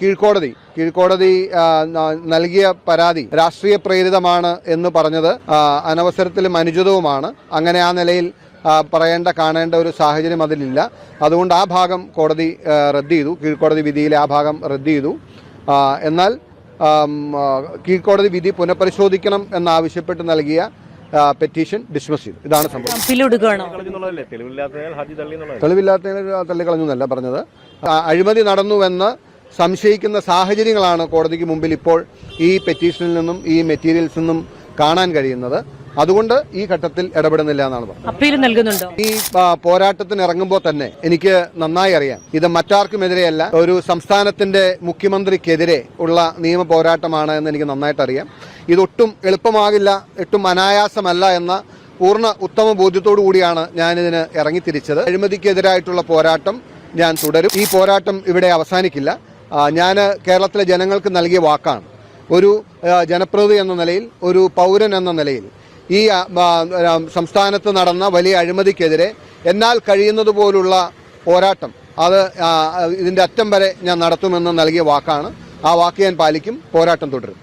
കീഴ്ക്കോടതി. കീഴ്ക്കോടതി നൽകിയ പരാതി രാഷ്ട്രീയ പ്രേരിതമാണ് എന്ന് പറഞ്ഞത്. അനവസരത്തിൽ അനവസരത്തിലും അനുചിതവുമാണ് അങ്ങനെ ആ നിലയിൽ പറയേണ്ട കാണേണ്ട ഒരു സാഹചര്യം അതിലില്ല. അതുകൊണ്ട് ആ ഭാഗം കോടതി റദ്ദ് ചെയ്തു. കീഴ്ക്കോടതി വിധിയിലെ ആ ഭാഗം റദ്ദ് ചെയ്തു. എന്നാൽ കീഴ്ക്കോടതി വിധി പുനഃപരിശോധിക്കണം എന്നാവശ്യപ്പെട്ട് നൽകിയ പെറ്റീഷൻ ഡിസ്മസ് ചെയ്തു. ഇതാണ് സംഭവം. തെളിവില്ലാത്ത തള്ളിക്കളഞ്ഞു എന്നല്ല പറഞ്ഞത്. അഴിമതി നടന്നുവെന്ന് സംശയിക്കുന്ന സാഹചര്യങ്ങളാണ് കോടതിക്ക് മുമ്പിൽ ഇപ്പോൾ ഈ പെറ്റീഷനിൽ നിന്നും ഈ മെറ്റീരിയൽസിൽ നിന്നും കാണാൻ കഴിയുന്നത്. അതുകൊണ്ട് ഈ ഘട്ടത്തിൽ ഇടപെടുന്നില്ല എന്നാണ് പറഞ്ഞത്. ഈ പോരാട്ടത്തിന് ഇറങ്ങുമ്പോൾ തന്നെ എനിക്ക് നന്നായി അറിയാം. ഇത് മറ്റാർക്കുമെതിരെയല്ല ഒരു സംസ്ഥാനത്തിന്റെ മുഖ്യമന്ത്രിക്കെതിരെ ഉള്ള നിയമ പോരാട്ടമാണ് എന്ന് എനിക്ക് നന്നായിട്ട് അറിയാം. ഇതൊട്ടും എളുപ്പമാകില്ല ഒട്ടും അനായാസമല്ല എന്ന പൂർണ ഉത്തമ ബോധ്യത്തോടു കൂടിയാണ് ഞാൻ ഞാനിതിന് ഇറങ്ങിത്തിരിച്ചത്. അഴിമതിക്കെതിരായിട്ടുള്ള പോരാട്ടം ഞാൻ തുടരും. ഈ പോരാട്ടം ഇവിടെ അവസാനിക്കില്ല. ഞാൻ കേരളത്തിലെ ജനങ്ങൾക്ക് നൽകിയ വാക്കാണ്. ഒരു ജനപ്രതി എന്ന നിലയിൽ ഒരു പൗരൻ എന്ന നിലയിൽ ഈ സംസ്ഥാനത്ത് നടന്ന വലിയ അഴിമതിക്കെതിരെ എന്നാൽ കഴിയുന്നത് പോലുള്ള പോരാട്ടം അത് ഇതിന്റെ അറ്റം വരെ ഞാൻ നടത്തുമെന്ന് നൽകിയ വാക്കാണ്. ആ വാക്ക് ഞാൻ പാലിക്കും പോരാട്ടം തുടരും.